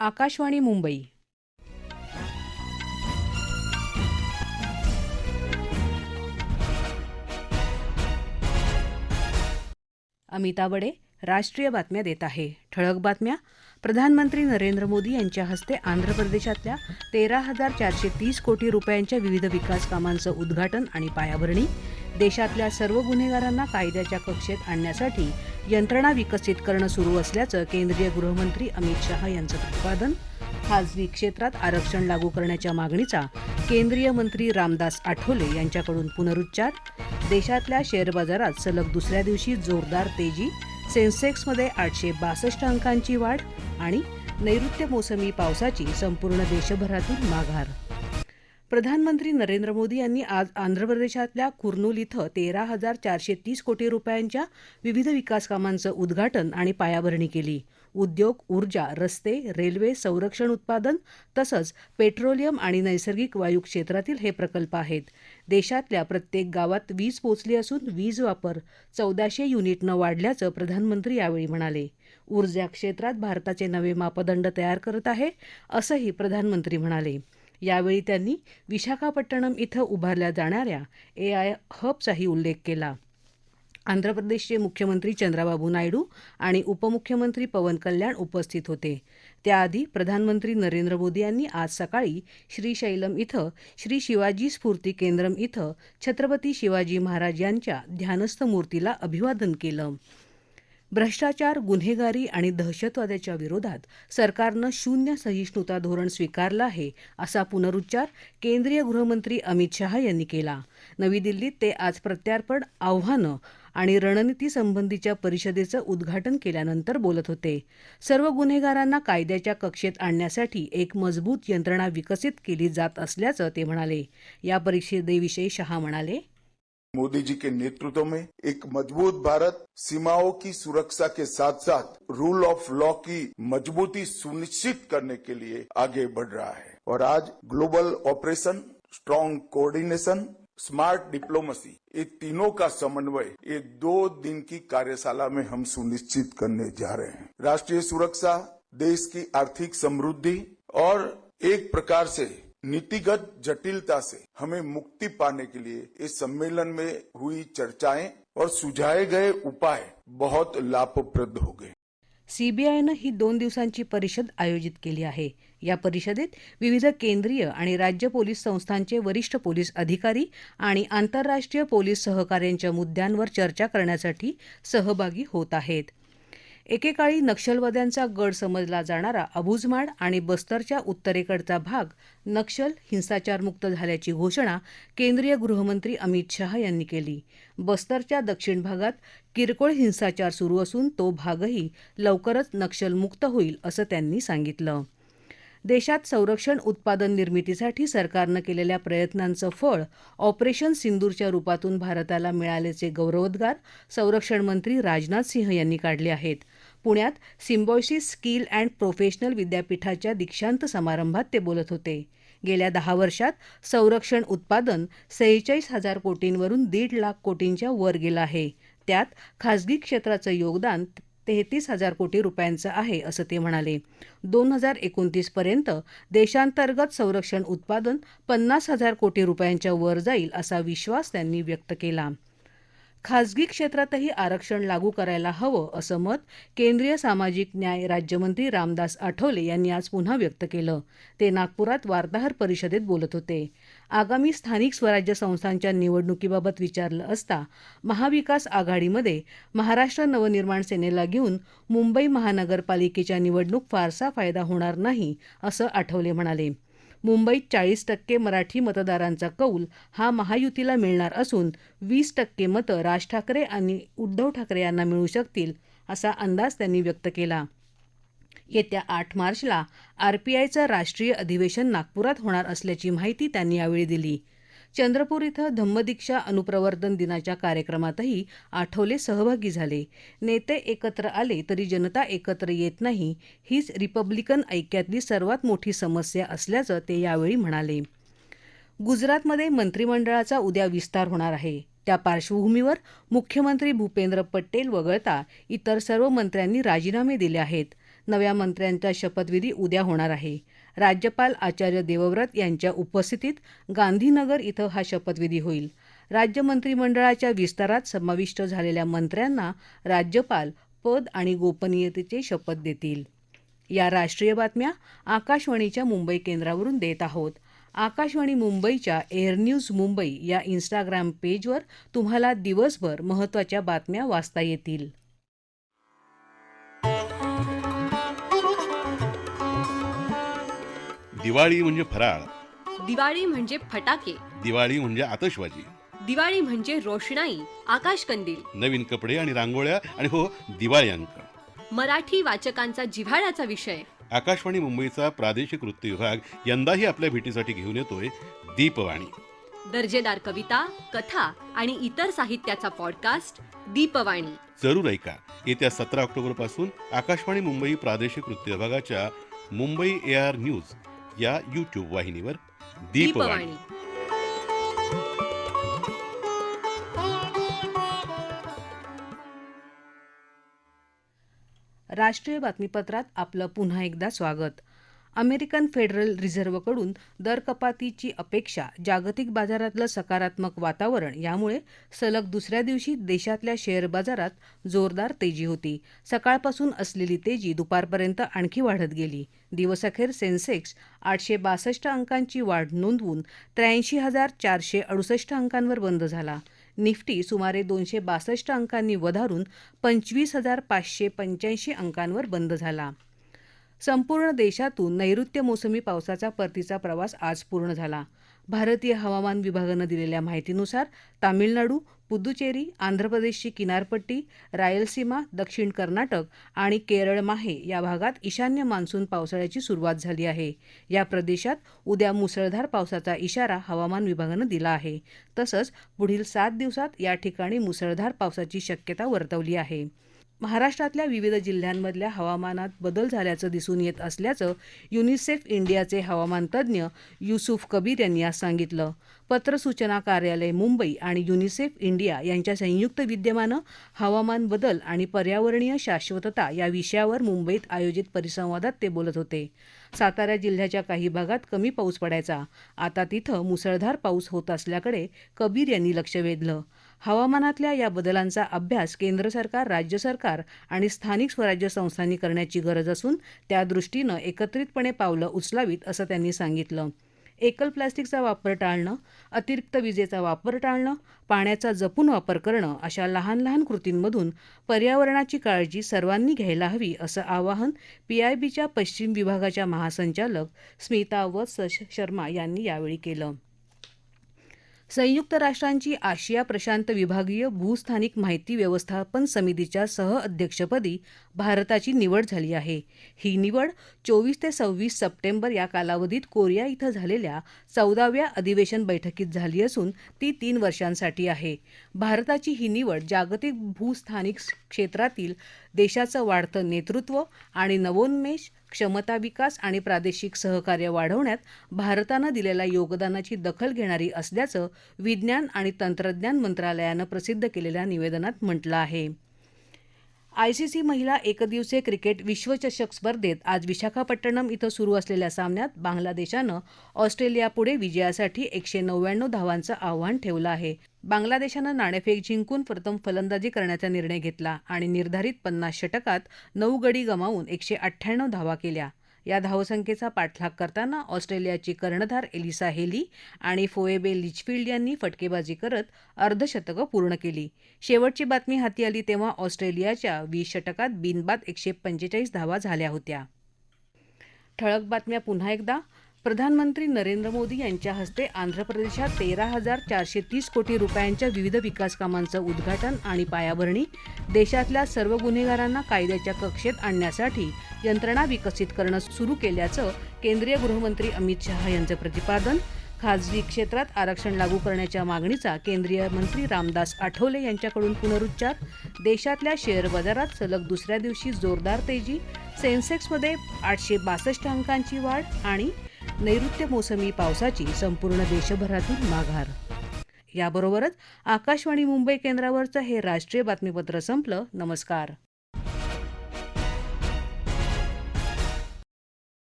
आकाशवाणी मुंबई. अमिता बडे राष्ट्रीय बातम्या देत आहे. ठळक बातम्या. प्रधानमंत्री नरेंद्र मोदी यांच्या हस्ते आंध्र प्रदेशातल्या तेरा हजार चारशे तीस कोटी रुपयांच्या विविध विकास कामांचं उद्घाटन आणि पायाभरणी. देशातल्या सर्व गुन्हेगारांना कायद्याच्या कक्षेत आणण्यासाठी यंत्रणा विकसित करणं सुरू असल्याचं केंद्रीय गृहमंत्री अमित शहा यांचं प्रतिपादन. खासगी क्षेत्रात आरक्षण लागू करण्याच्या मागणीचा केंद्रीय मंत्री रामदास आठवले यांच्याकडून पुनरुच्चार. देशातल्या शेअर बाजारात सलग दुसऱ्या दिवशी जोरदार तेजी सेन्सेक्समध्ये आठशे बासष्ट अंकांची वाढ आणि नैऋत्य मोसमी पावसाची संपूर्ण देशभरातून माघार. प्रधानमंत्री नरेंद्र मोदी यांनी आज आंध्र प्रदेशातल्या कुर्नूल इथं तेरा हजार चारशे तीस कोटी रुपयांच्या विविध विकासकामांचं उद्घाटन आणि पायाभरणी केली. उद्योग ऊर्जा रस्ते रेल्वे संरक्षण उत्पादन तसंच पेट्रोलियम आणि नैसर्गिक वायू क्षेत्रातील हे प्रकल्प आहेत. देशातल्या प्रत्येक गावात वीज पोचली असून वीज वापर चौदाशे युनिटनं वाढल्याचं प्रधानमंत्री यावेळी म्हणाले. ऊर्जा क्षेत्रात भारताचे नवे मापदंड तयार करत आहे असंही प्रधानमंत्री म्हणाले. यावेळी त्यांनी विशाखापट्टणम इथं उभारल्या जाणाऱ्या ए आय हबचाही उल्लेख केला. आंध्र प्रदेशचे मुख्यमंत्री चंद्राबाबू नायडू आणि उपमुख्यमंत्री पवन कल्याण उपस्थित होते. त्याआधी प्रधानमंत्री नरेंद्र मोदी यांनी आज सकाळी श्रीशैलम इथं श्री शिवाजी स्फूर्ती केंद्रम इथं छत्रपती शिवाजी महाराज यांच्या ध्यानस्थ मूर्तीला अभिवादन केलं. भ्रष्टाचार गुन्हेगारी आणि दहशतवादाच्या विरोधात सरकारनं शून्य सहिष्णुता धोरण स्वीकारलं आहे असा पुनरुच्चार केंद्रीय गृहमंत्री अमित शहा यांनी केला. नवी दिल्लीत ते आज प्रत्यार्पण आव्हानं आणि रणनीती संबंधीच्या परिषदेचं उद्घाटन केल्यानंतर बोलत होते. सर्व गुन्हेगारांना कायद्याच्या कक्षेत आणण्यासाठी एक मजबूत यंत्रणा विकसित केली जात असल्याचं ते म्हणाले. या परिषदेविषयी शहा म्हणाले मोदी जी के नेतृत्व में एक मज़बूत भारत, सीमाओं की सुरक्षा के साथ साथ रूल ऑफ़ लॉ की मजबूती सुनिश्चित करने के लिए आगे बढ़ रहा है। और आज global operation strong coordination smart diplomacy ये तीनों का समन्वय ये दो दिन की कार्यशाला में हम सुनिश्चित करने जा रहे हैं। राष्ट्रीय सुरक्षा, देश की आर्थिक समृद्धि और एक प्रकार से नीतिगत जटिलता से हमें मुक्ति पाने के लिए इस सम्मेलन में हुई चर्चाएं और सुझाए गए उपाय बहुत लाभप्रद हो गए। सीबीआयनं ही दोन दिवसांची परिषद आयोजित केली आहे. या परिषदेत विविध केंद्रीय आणि राज्य पोलीस संस्थांचे वरिष्ठ पोलीस अधिकारी आणि आंतरराष्ट्रीय पोलीस सहकार्यांच्या मुद्द्यांवर चर्चा करण्यासाठी सहभागी होत आहेत. एकेकाळी नक्षलवाद्यांचा गड समजला जाणारा अबुझमाड आणि बस्तरच्या उत्तरेकडचा भाग नक्षल हिंसाचारमुक्त झाल्याची घोषणा केंद्रीय गृहमंत्री अमित शहा यांनी केली. बस्तरच्या दक्षिण भागात किरकोळ हिंसाचार सुरू असून तो भागही लवकरच नक्षलमुक्त होईल असं त्यांनी सांगितलं. देशात संरक्षण उत्पादन निर्मितीसाठी सरकारनं केलेल्या प्रयत्नांचं फळ ऑपरेशन सिंदूरच्या रूपातून भारताला मिळाल्याचे गौरवोद्गार संरक्षण मंत्री राजनाथ सिंह यांनी काढले आहेत. पुण्यात सिम्बॉयसिस स्किल अँड प्रोफेशनल विद्यापीठाच्या दीक्षांत समारंभात ते बोलत होते. गेल्या दहा वर्षात संरक्षण उत्पादन सेहेचाळीस हजार कोटींवरून दीड लाख कोटींच्या वर गेलं आहे. त्यात खासगी क्षेत्राचं योगदान तेहतीस हजार कोटी रुपयांचं आहे असं ते म्हणाले. दोन हजार एकोणतीसपर्यंत देशांतर्गत संरक्षण उत्पादन पन्नास हजार कोटी रुपयांच्या वर जाईल असा विश्वास त्यांनी व्यक्त केला. खाजगी क्षेत्रातही आरक्षण लागू करायला हवं असं मत केंद्रीय सामाजिक न्याय राज्यमंत्री रामदास आठवले यांनी आज पुन्हा व्यक्त केलं. ते नागपुरात वार्ताहर परिषदेत बोलत होते. आगामी स्थानिक स्वराज्य संस्थांच्या निवडणुकीबाबत विचारलं असता महाविकास आघाडीमध्ये महाराष्ट्र नवनिर्माण सेनेला घेऊन मुंबई महानगरपालिकेच्या निवडणूक फारसा फायदा होणार नाही असं आठवले म्हणाले. मुंबईत चाळीस टक्के मराठी मतदारांचा कौल हा महायुतीला मिळणार असून वीस टक्के मतं राज ठाकरे आणि उद्धव ठाकरे यांना मिळू शकतील असा अंदाज त्यांनी व्यक्त केला. येत्या आठ मार्चला आरपीआयचं राष्ट्रीय अधिवेशन नागपुरात होणार असल्याची माहिती त्यांनी यावेळी दिली. चंद्रपूर इथं धम्मदीक्षा अनुप्रवर्तन दिनाच्या कार्यक्रमातही आठवले सहभागी झाले. नेते एकत्र आले तरी जनता एकत्र येत नाही हीच रिपब्लिकन ऐक्यातली सर्वात मोठी समस्या असल्याचं ते यावेळी म्हणाले. गुजरातमध्ये मंत्रिमंडळाचा उद्या विस्तार होणार आहे. त्या पार्श्वभूमीवर मुख्यमंत्री भूपेंद्र पटेल वगळता इतर सर्व मंत्र्यांनी राजीनामे दिले आहेत. नव्या मंत्र्यांचा शपथविधी उद्या होणार आहे. राज्यपाल आचार्य देवव्रत यांच्या उपस्थितीत गांधीनगर इथं हा शपथविधी होईल. राज्य मंत्रिमंडळाच्या विस्तारात समाविष्ट झालेल्या मंत्र्यांना राज्यपाल पद आणि गोपनीयतेची शपथ देतील. या राष्ट्रीय बातम्या आकाशवाणीच्या मुंबई केंद्रावरून देत आहोत. आकाशवाणी मुंबईच्या एअर न्यूज मुंबई या इन्स्टाग्राम पेजवर तुम्हाला दिवसभर महत्त्वाच्या बातम्या वाचता येतील. दिवाळी म्हणजे फराळ. दिवाळी म्हणजे फटाके. दिवाळी म्हणजे आतषबाजी दिवाळी म्हणजे रोषणाई आकाश कंदील नवीन कपडे आणि रांगोळ्या आणि हो दिवाळी अंक मराठी वाचकांचा जिव्हाळ्याचा विषय. आकाशवाणी मुंबईचा प्रादेशिक वृत्त विभाग यंदाही आपल्या भेटीसाठी घेऊन येतोय दीपवाणी. दर्जेदार कविता कथा आणि इतर साहित्याचा पॉडकास्ट दीपवाणी. जरूर ऐका. येत्या सतरा ऑक्टोबरपासून आकाशवाणी मुंबई प्रादेशिक वृत्त विभागाच्या मुंबई ए आर न्यूज या यूट्यूब वाहिनीवर दीपवाणी. राष्ट्रीय बातमीपत्रात आपलं पुन्हा एकदा स्वागत. अमेरिकन फेडरल रिझर्व्हकडून दरकपातीची अपेक्षा जागतिक बाजारातलं सकारात्मक वातावरण यामुळे सलग दुसऱ्या दिवशी देशातल्या शेअर बाजारात जोरदार तेजी होती. सकाळपासून असलेली तेजी दुपारपर्यंत आणखी वाढत गेली. दिवसअखेर सेन्सेक्स आठशे बासष्ट अंकांची वाढ नोंदवून त्र्याऐंशी हजार चारशे अडुसष्ट अंकांवर बंद झाला. निफ्टी सुमारे दोनशे बासष्ट अंकांनी वधारून पंचवीस हजार पाचशे पंच्याऐंशी अंकांवर बंद झाला. संपूर्ण देशातून नैऋत्य मोसमी पावसाचा परतीचा प्रवास आज पूर्ण झाला. भारतीय हवामान विभागानं दिलेल्या माहितीनुसार तामिळनाडू पुदुचेरी आंध्र प्रदेशची किनारपट्टी रायलसीमा दक्षिण कर्नाटक आणि केरळ माहे या भागात ईशान्य मान्सून पावसाळ्याची सुरुवात झाली आहे. या प्रदेशात उद्या मुसळधार पावसाचा इशारा हवामान विभागानं दिला आहे. तसंच पुढील सात दिवसात या ठिकाणी मुसळधार पावसाची शक्यता वर्तवली आहे. महाराष्ट्रातल्या विविध जिल्ह्यांमधल्या हवामानात बदल झाल्याचं दिसून येत असल्याचं युनिसेफ इंडियाचे हवामान तज्ज्ञ युसुफ कबीर यांनी आज सांगितलं. पत्रसूचना कार्यालय मुंबई आणि युनिसेफ इंडिया यांच्या संयुक्त विद्यमानं हवामान बदल आणि पर्यावरणीय शाश्वतता या विषयावर मुंबईत आयोजित परिसंवादात ते बोलत होते. सातारा जिल्ह्याच्या काही भागात कमी पाऊस पडायचा. आता तिथं मुसळधार पाऊस होत असल्याकडे कबीर यांनी लक्ष वेधलं. हवामानातल्या या बदलांचा अभ्यास केंद्र सरकार राज्य सरकार आणि स्थानिक स्वराज्य संस्थांनी करण्याची गरज असून त्यादृष्टीनं एकत्रितपणे पावलं उचलावीत असं त्यांनी सांगितलं. एकल प्लास्टिकचा वापर टाळणं अतिरिक्त विजेचा वापर टाळणं पाण्याचा जपून वापर करणं अशा लहान लहान कृतींमधून पर्यावरणाची काळजी सर्वांनी घ्यायला हवी असं आवाहन पीआयबीच्या पश्चिम विभागाच्या महासंचालक स्मिता वत्स शर्मा यांनी यावेळी केलं. संयुक्त राष्ट्रांची आशिया प्रशांत विभागीय भूस्थानिक माहिती व्यवस्थापन समितीच्या सहअध्यक्षपदी भारताची निवड झाली आहे. ही निवड चोवीस ते सव्वीस सप्टेंबर या कालावधीत कोरिया इथं झालेल्या चौदाव्या अधिवेशन बैठकीत झाली असून ती तीन वर्षांसाठी आहे. भारताची ही निवड जागतिक भूस्थानिक क्षेत्रातील देशाचं वाढतं नेतृत्व आणि नवोन्मेष क्षमता विकास आणि प्रादेशिक सहकार्य वाढवण्यात भारतानं दिलेल्या योगदानाची दखल घेणारी असल्याचं विज्ञान आणि तंत्रज्ञान मंत्रालयानं प्रसिद्ध केलेल्या निवेदनात म्हटलं आहे. आयसीसी महिला एकदिवसीय क्रिकेट विश्वचषक स्पर्धेत आज विशाखापट्टणम इथं सुरू असलेल्या सामन्यात बांगलादेशानं ऑस्ट्रेलियापुढे विजयासाठी एकशे नव्याण्णव धावांचं आव्हान ठेवलं आहे. बांगलादेशानं नाणेफेक जिंकून प्रथम फलंदाजी करण्याचा निर्णय घेतला आणि निर्धारित पन्नास षटकात नऊ गडी गमावून एकशे अठ्ठ्याण्णव धावा केल्या. या धावसंख्येचा पाठलाग करताना ऑस्ट्रेलियाची कर्णधार एलिसा हेली आणि फोएबे लिचफिल्ड यांनी फटकेबाजी करत अर्धशतकं पूर्ण केली. शेवटची बातमी हाती आली तेव्हा ऑस्ट्रेलियाच्या वीस षटकात बिनबाद एकशे पंचेचाळीस धावा झाल्या होत्या. ठळक बातम्या पुन्हा एकदा. प्रधानमंत्री नरेंद्र मोदी यांच्या हस्ते आंध्र प्रदेशात तेरा हजार चारशे तीस कोटी रुपयांच्या विविध विकास कामांचं उद्घाटन आणि पायाभरणी देशातल्या सर्व गुन्हेगारांना कायद्याच्या कक्षेत आणण्यासाठी यंत्रणा विकसित करणं सुरू केल्याचं केंद्रीय गृहमंत्री अमित शहा यांचं प्रतिपादन खाजगी क्षेत्रात आरक्षण लागू करण्याच्या मागणीचा केंद्रीय मंत्री रामदास आठवले यांच्याकडून पुनरुच्चार देशातल्या शेअर बाजारात सलग दुसऱ्या दिवशी जोरदार तेजी सेन्सेक्समध्ये आठशे बासष्ट अंकांची वाढ आणि नैऋत्य मोसमी पावसाची संपूर्ण देशभरातून माघार. याबरोबरच आकाशवाणी मुंबई केंद्रावरचं हे राष्ट्रीय बातमीपत्र संपलं. नमस्कार.